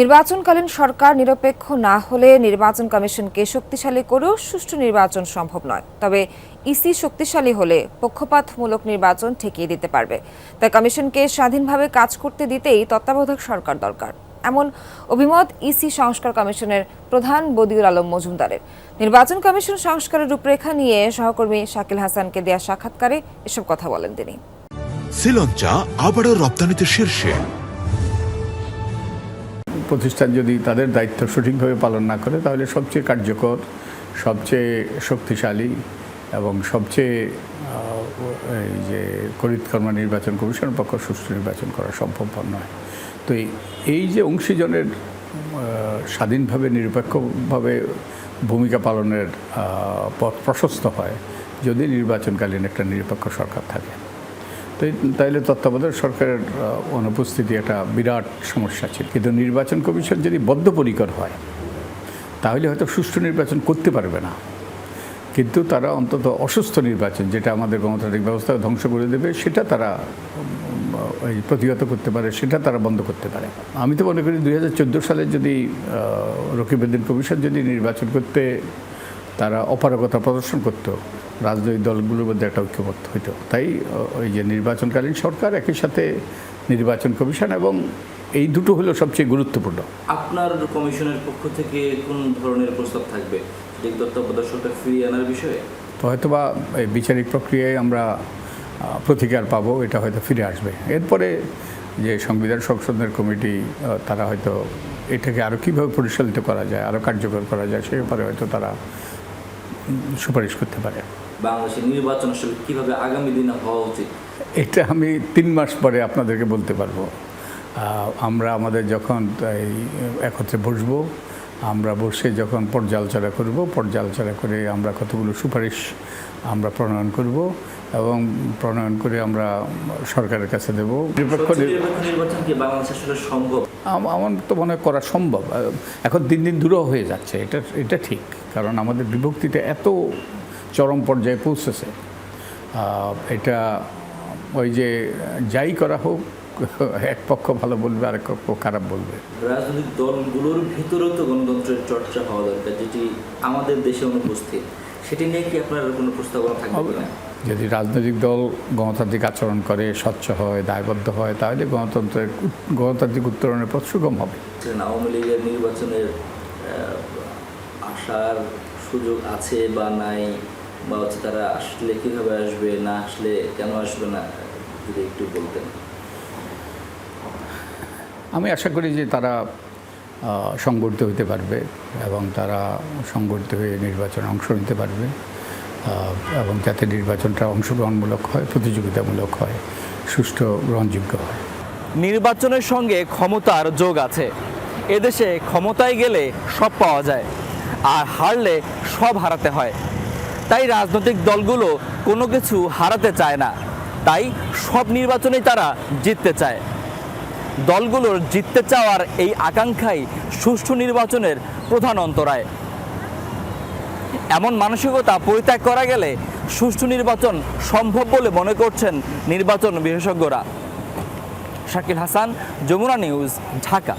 নির্বাচনকালীন সরকার নিরপেক্ষ না হলে নির্বাচন কমিশনকে শক্তিশালী করেও সুষ্ঠু নির্বাচন সম্ভব নয়। তবে ইসি শক্তিশালী হলে পক্ষপাতমূলক নির্বাচন ঠেকিয়ে দিতে পারবে। তাই কমিশনকে স্বাধীনভাবে কাজ করতে দিতেই তত্ত্বাবধায়ক সরকার দরকার। এমন অভিমত ইসি সংস্কার কমিশনের প্রধান বদিউল আলম মজুমদারের। নির্বাচন কমিশন সংস্কারের রূপরেখা নিয়ে সহকর্মী শাকিল হাসানকে দেয়া সাক্ষাৎকারে এসব কথা বলেন তিনি। শ্রীলঞ্চা আবারও রপ্তানিতে শীর্ষে। প্রতিষ্ঠান যদি তাদের দায়িত্ব সঠিকভাবে পালন না করে, তাহলে সবচেয়ে কার্যকর, সবচেয়ে শক্তিশালী এবং সবচেয়ে এই যে করিতকর্মা নির্বাচন কমিশনের পক্ষ সুষ্ঠু নির্বাচন করা সম্ভবপর নয়। তো এই- যে অংশীজনের স্বাধীনভাবে, নিরপেক্ষভাবে ভূমিকা পালনের পথ প্রশস্ত হয়, যদি নির্বাচনকালীন একটা নিরপেক্ষ সরকার থাকে। তাইলে তত্ত্বাবধায়ক সরকারের অনুপস্থিতি একটা বিরাট সমস্যা ছিল। কিন্তু নির্বাচন কমিশন যদি বদ্ধপরিকর হয় তাহলে হয়তো সুষ্ঠু নির্বাচন করতে পারবে না। কিন্তু তারা অন্তত অসুস্থ নির্বাচন যেটা আমাদের গণতান্ত্রিক ব্যবস্থা ধ্বংস করে দেবে সেটা তারা প্রতিহত করতে পারে সেটা তারা বন্ধ করতে পারে। আমি তো মনে করি দু হাজার চোদ্দ সালে যদি আহ, রকিবউদ্দিন কমিশন যদি নির্বাচন করতে তারা অপারগতা প্রদর্শন করতো। রাজনৈতিক দলগুলোর মধ্যে একটা ঐক্যবদ্ধ হইতো। তাই ওই যে নির্বাচনকালীন সরকার একই সাথে নির্বাচন কমিশন এবং এই দুটো হলো সবচেয়ে গুরুত্বপূর্ণ। আপনার কমিশনের পক্ষ থেকে কোন ধরনের প্রস্তাব থাকবে? তত্ত্বাবধায়ক সরকার ফিরিয়ে আনার বিষয়ে? তো হয়তোবা এই বিচারিক প্রক্রিয়ায় আমরা প্রতিকার পাবো এটা হয়তো ফিরে আসবে। এরপরে যে সংবিধান সংশোধনের কমিটি তারা হয়তো এটাকে আরও কীভাবে পরিচালিত করা যায় আরও কার্যকর করা যায় সে ব্যাপারে হয়তো তারা সুপারিশ করতে পারে। বাংলাদেশের নির্বাচন আসলে কীভাবে আগামী দিনে হওয়া উচিত? এটা আমি তিন মাস পরে আপনাদেরকে বলতে পারব। আমরা আমাদের যখন এই একত্রে বসবো আমরা বসে যখন পর্যালোচনা করব পর্যালোচনা করে আমরা কতগুলো সুপারিশ আমরা প্রণয়ন করব। এবং প্রণয়ন করে আমরা সরকারের কাছে দেব। নিরপেক্ষ নির্বাচন কি বাংলাদেশে আসলে সম্ভব? আমার তো মনে হয় করা সম্ভব। এখন দিন দিন দূরও হয়ে যাচ্ছে এটা এটা ঠিক। কারণ আমাদের বিভক্তিটা এত চরম পর্যায়ে পৌঁছেছে। এটা ওই যে যাই করা হোক এক পক্ষ ভালো বলবে আরেক পক্ষ খারাপ বলবে। রাজনৈতিক দলগুলোর ভিতরেও তো গণতন্ত্রের চর্চা হওয়া দরকার যেটি আমাদের দেশে অনুপস্থিত। সেটি নিয়ে কি আপনার কোনো প্রস্তাবনা থাকবে হবে কিনা? যদি রাজনৈতিক দল গণতান্ত্রিক আচরণ করে স্বচ্ছ হয় দায়বদ্ধ হয় তাহলে গণতন্ত্রের গণতান্ত্রিক উত্তরণের পথ সুগম হবে। আওয়ামী লীগের নির্বাচনের আসার সুযোগ আছে বা নাই বা হচ্ছে তারা আসলে কীভাবে আসবে না আসলে কেন আসবে না যদি একটু বলতেন। আমি আশা করি যে তারা সংগঠিত হতে পারবে এবং তারা সংগঠিত হয়ে নির্বাচনে অংশ নিতে পারবে এবং যাতে নির্বাচনটা অংশগ্রহণমূলক হয়, প্রতিযোগিতামূলক হয়, সুষ্ঠু, গ্রহণযোগ্য হয়। নির্বাচনের সঙ্গে ক্ষমতার যোগ আছে। এদেশে ক্ষমতায় গেলে সব পাওয়া যায়, আর হারলে সব হারাতে হয়। তাই রাজনৈতিক দলগুলো কোনো কিছু হারাতে চায় না। তাই সব নির্বাচনেই তারা জিততে চায়। দলগুলোর জিততে চাওয়ার এই আকাঙ্ক্ষাই সুষ্ঠু নির্বাচনের প্রধান অন্তরায়। এমন মানসিকতা পরিত্যাগ করা গেলে সুষ্ঠু নির্বাচন সম্ভব বলে মনে করছেন নির্বাচন বিশেষজ্ঞরা। শাকিল হাসান, যমুনা নিউজ, ঢাকা।